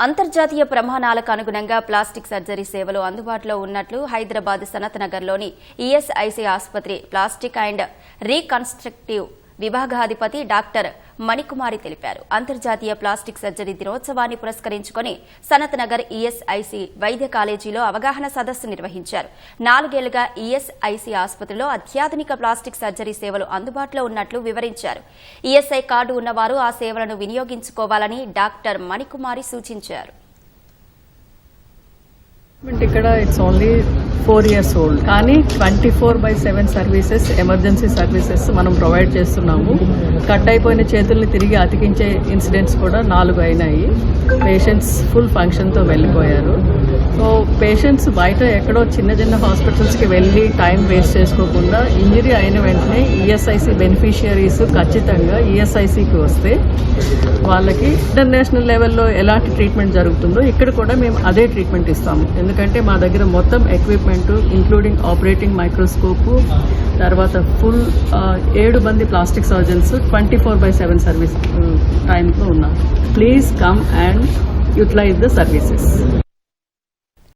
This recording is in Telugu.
అంతర్జాతీయ ప్రమాణాలకు అనుగుణంగా ప్లాస్టిక్ సర్జరీ సేవలు అందుబాటులో ఉన్నట్లు హైదరాబాద్ సనత్ నగర్లోని ఈఎస్ఐసి ఆసుపత్రి ప్లాస్టిక్ అండ్ రీకన్స్ట్రక్టివ్ విభాగాధిపతి డాక్టర్ మణికుమారి తెలిపారు. అంతర్జాతీయ ప్లాస్టిక్ సర్జరీ దినోత్సవాన్ని పురస్కరించుకొని సనత్ నగర్ ఈఎస్ఐసి వైద్య కాలేజీలో అవగాహన సదస్సు నిర్వహించారు. నాలుగేళ్ళుగా ఈఎస్ఐసి ఆసుపత్రిలో అత్యాధునిక ప్లాస్టిక్ సర్జరీ సేవలు అందుబాటులో ఉన్నట్లు వివరించారు. ఈఎస్ఐ కార్డు ఉన్నవారు ఆ సేవలను వినియోగించుకోవాలని డాక్టర్ మణికుమారి సూచించారు. ఇక్కడ it's only four years old. కానీ twenty four by seven services emergency services మనం ప్రొవైడ్ చేస్తున్నాము. కట్ అయిపోయిన చేతుల్ని తిరిగి అతికించే ఇన్సిడెంట్స్ కూడా నాలుగు అయినాయి. పేషెంట్స్ ఫుల్ ఫంక్షన్తో వెళ్ళిపోయారు. సో పేషెంట్స్ బయట ఎక్కడో చిన్న చిన్న హాస్పిటల్స్కి వెళ్ళి టైం వేస్ట్ చేసుకోకుండా ఇంజరీ అయిన వెంటనే ఈఎస్ఐసి బెనిఫిషియరీస్ ఖచ్చితంగా ఈఎస్ఐసికి వస్తే వాళ్ళకి ఇంటర్నేషనల్ లెవెల్లో ఎలాంటి ట్రీట్మెంట్ జరుగుతుందో ఇక్కడ కూడా మేము అదే ట్రీట్మెంట్ ఇస్తాము. ఎందుకంటే మా దగ్గర మొత్తం ఎక్విప్మెంట్ ఇంక్లూడింగ్ ఆపరేటింగ్ మైక్రోస్కోప్ తర్వాత ఫుల్ ఏడు మంది plastic surgeons twenty four by seven service టైంలో ఉన్నారు. Please come and utilize the services